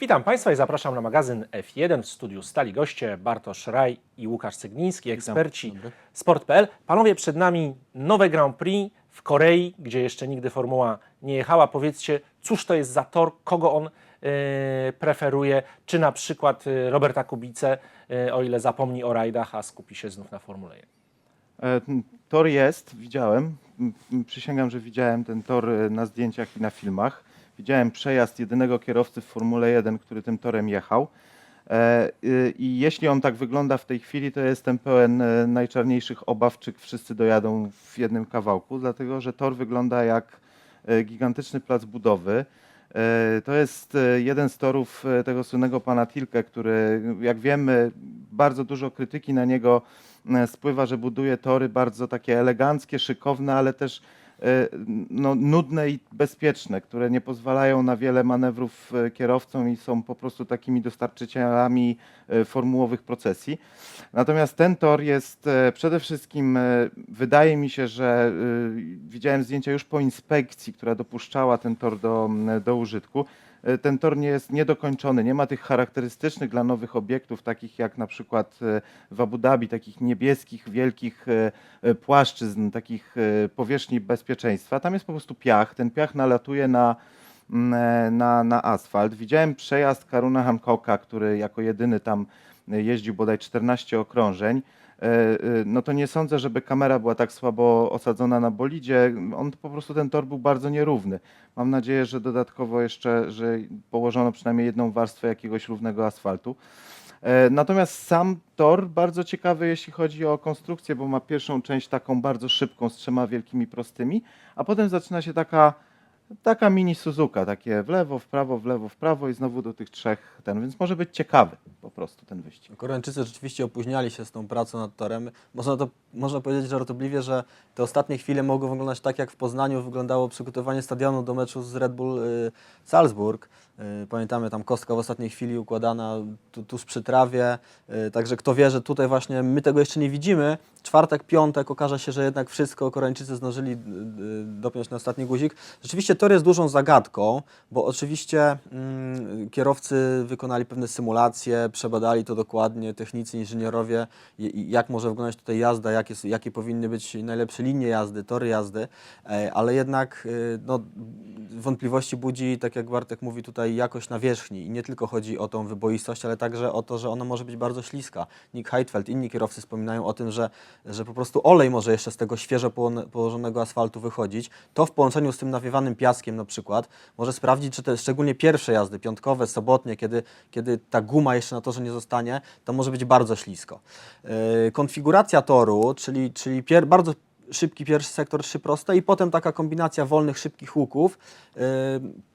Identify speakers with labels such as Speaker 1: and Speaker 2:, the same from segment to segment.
Speaker 1: Witam Państwa i zapraszam na magazyn F1 w studiu stali goście Bartosz Raj i Łukasz Cygniński, eksperci Sport.pl. Panowie, przed nami nowe Grand Prix w Korei, gdzie jeszcze nigdy Formuła nie jechała. Powiedzcie, cóż to jest za tor, kogo on e, preferuje, czy na przykład e, Roberta Kubice, e, o ile zapomni o rajdach, a skupi się znów na Formule 1.
Speaker 2: E, ten Tor jest, widziałem. Przysięgam, że widziałem ten tor na zdjęciach i na filmach. Widziałem przejazd jedynego kierowcy w Formule 1, który tym torem jechał. E, y, I jeśli on tak wygląda w tej chwili, to jestem pełen e, najczarniejszych obaw, czy wszyscy dojadą w jednym kawałku, dlatego że tor wygląda jak e, gigantyczny plac budowy. To jest jeden z torów tego słynnego pana Tilke, który, jak wiemy, bardzo dużo krytyki na niego spływa, że buduje tory bardzo takie eleganckie, szykowne, ale też no, nudne i bezpieczne, które nie pozwalają na wiele manewrów e, kierowcom i są po prostu takimi dostarczycielami e, formułowych procesji. Natomiast ten tor jest przede wszystkim, wydaje mi się, że widziałem zdjęcia już po inspekcji, która dopuszczała ten tor do, do użytku. E, Ten tor nie jest niedokończony, nie ma tych charakterystycznych dla nowych obiektów, takich jak na przykład e, w Abu Dhabi, takich niebieskich, wielkich e, płaszczyzn, takich powierzchni bezpieczeństwa. Tam jest po prostu piach. Ten piach nalatuje na, mm, na, na asfalt. Widziałem przejazd Karuna Hancocka, który jako jedyny tam jeździł bodaj 14 okrążeń. E, e, No to nie sądzę, żeby kamera była tak słabo osadzona na bolidzie. On po prostu ten tor był bardzo nierówny. Mam nadzieję, że dodatkowo jeszcze, że położono przynajmniej jedną warstwę jakiegoś równego asfaltu. E, Natomiast sam tor bardzo ciekawy, jeśli chodzi o konstrukcję, bo ma pierwszą część taką bardzo szybką z trzema wielkimi prostymi, a potem zaczyna się taka, taka mini Suzuka, takie w lewo, w prawo, w lewo, w prawo i znowu do tych trzech ten, więc może być ciekawy po prostu ten wyścig.
Speaker 3: Koreańczycy rzeczywiście opóźniali się z tą pracą nad torem. Można, to, można powiedzieć żartobliwie, że te ostatnie chwile mogą wyglądać tak, jak w Poznaniu wyglądało przygotowanie stadionu do meczu z Red Bull y, Salzburg. Y, pamiętamy tam kostka w ostatniej chwili układana tu, przy trawie. Y, także kto wie, że tutaj właśnie my tego jeszcze nie widzimy. Czwartek, piątek okaże się, że jednak wszystko Koreańczycy zdążyli y, dopiąć na ostatni guzik. Rzeczywiście tor jest dużą zagadką, bo oczywiście mm, kierowcy wykonali pewne symulacje, przebadali to dokładnie, technicy, inżynierowie, jak może wyglądać tutaj jazda, jakie, jakie powinny być najlepsze linie jazdy, tory jazdy, e, ale jednak no, wątpliwości budzi, tak jak Bartek mówi tutaj, jakość nawierzchni i nie tylko chodzi o tą wyboistość, ale także o to, że ona może być bardzo śliska. Nick Heidfeld, inni kierowcy wspominają o tym, że, że po prostu olej może jeszcze z tego świeżo położonego asfaltu wychodzić. To w połączeniu z tym nawiewanym piaskiem na przykład może sprawdzić, czy te szczególnie pierwsze jazdy, piątkowe, sobotnie, kiedy, kiedy ta guma jeszcze na torze nie zostanie, to może być bardzo ślisko. Yy, konfiguracja toru, czyli, czyli pier, bardzo szybki pierwszy sektor, trzy proste i potem taka kombinacja wolnych, szybkich łuków yy,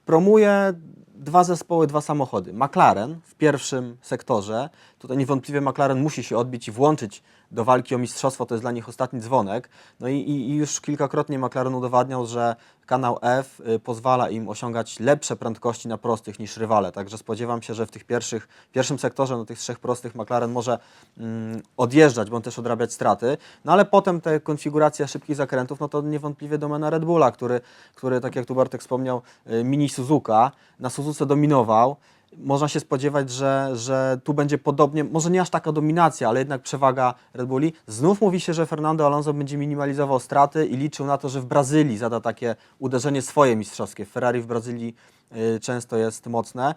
Speaker 3: promuje dwa zespoły, dwa samochody. McLaren w pierwszym sektorze, tutaj niewątpliwie McLaren musi się odbić i włączyć do walki o mistrzostwo, to jest dla nich ostatni dzwonek. No i, i, już kilkakrotnie McLaren udowadniał, że kanał F y, pozwala im osiągać lepsze prędkości na prostych niż rywale. Także spodziewam się, że w tych pierwszych, pierwszym sektorze, na tych trzech prostych McLaren może mm, odjeżdżać, bądź też odrabiać straty. No ale potem te konfiguracja szybkich zakrętów, no to niewątpliwie domena Red Bulla, który, który tak jak tu Bartek wspomniał, y, mini Suzuka, na Suzuce dominował. Można się spodziewać, że, że tu będzie podobnie, może nie aż taka dominacja, ale jednak przewaga Red Bulli. Znów mówi się, że Fernando Alonso będzie minimalizował straty i liczył na to, że w Brazylii zada takie uderzenie swoje mistrzowskie. Ferrari w Brazylii y, często jest mocne.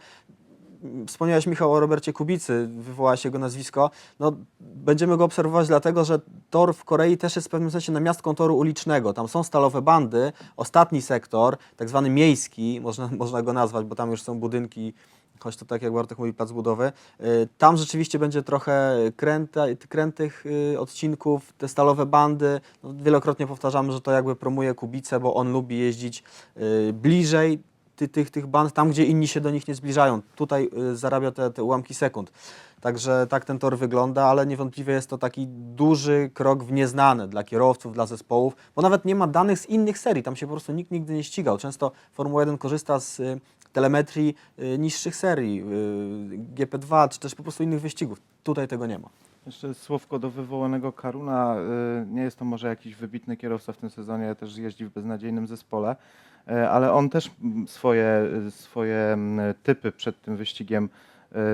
Speaker 3: Wspomniałeś Michał o Robercie Kubicy, wywołałeś jego nazwisko. No, będziemy go obserwować dlatego, że tor w Korei też jest w pewnym sensie namiastką toru ulicznego. Tam są stalowe bandy, ostatni sektor, tak zwany miejski, można, można go nazwać, bo tam już są budynki, choć to tak jak Bartek mówi, plac budowy. Y, Tam rzeczywiście będzie trochę kręta, krętych y, odcinków, te stalowe bandy. No, wielokrotnie powtarzamy, że to jakby promuje Kubicę, bo on lubi jeździć y, bliżej ty, tych, tych band, tam gdzie inni się do nich nie zbliżają. Tutaj y, zarabia te, te ułamki sekund. Także tak ten tor wygląda, ale niewątpliwie jest to taki duży krok w nieznane dla kierowców, dla zespołów, bo nawet nie ma danych z innych serii. Tam się po prostu nikt nigdy nie ścigał. Często Formuła 1 korzysta z y, telemetrii y, niższych serii, y, GP2 czy też po prostu innych wyścigów. Tutaj tego nie ma.
Speaker 2: Jeszcze słówko do wywołanego Karuna. y, Nie jest to może jakiś wybitny kierowca w tym sezonie, też jeździ w beznadziejnym zespole. e, ale on też mm, swoje, swoje mm, typy przed tym wyścigiem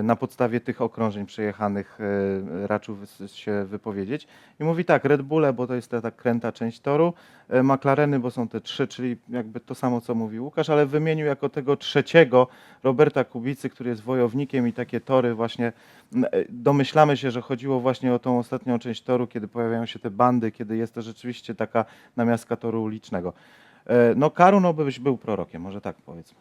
Speaker 2: na podstawie tych okrążeń przejechanych e, raczył się wypowiedzieć. I mówi tak, Red Bulle, bo to jest ta, ta kręta część toru, e, McLareny, bo są te trzy, czyli jakby to samo, co mówi Łukasz, ale wymienił jako tego trzeciego Roberta Kubicy, który jest wojownikiem i takie tory właśnie, e, domyślamy się, że chodziło właśnie o tą ostatnią część toru, kiedy pojawiają się te bandy, kiedy jest to rzeczywiście taka namiastka toru ulicznego. E, No Karu, no byś był prorokiem, może tak powiedzmy.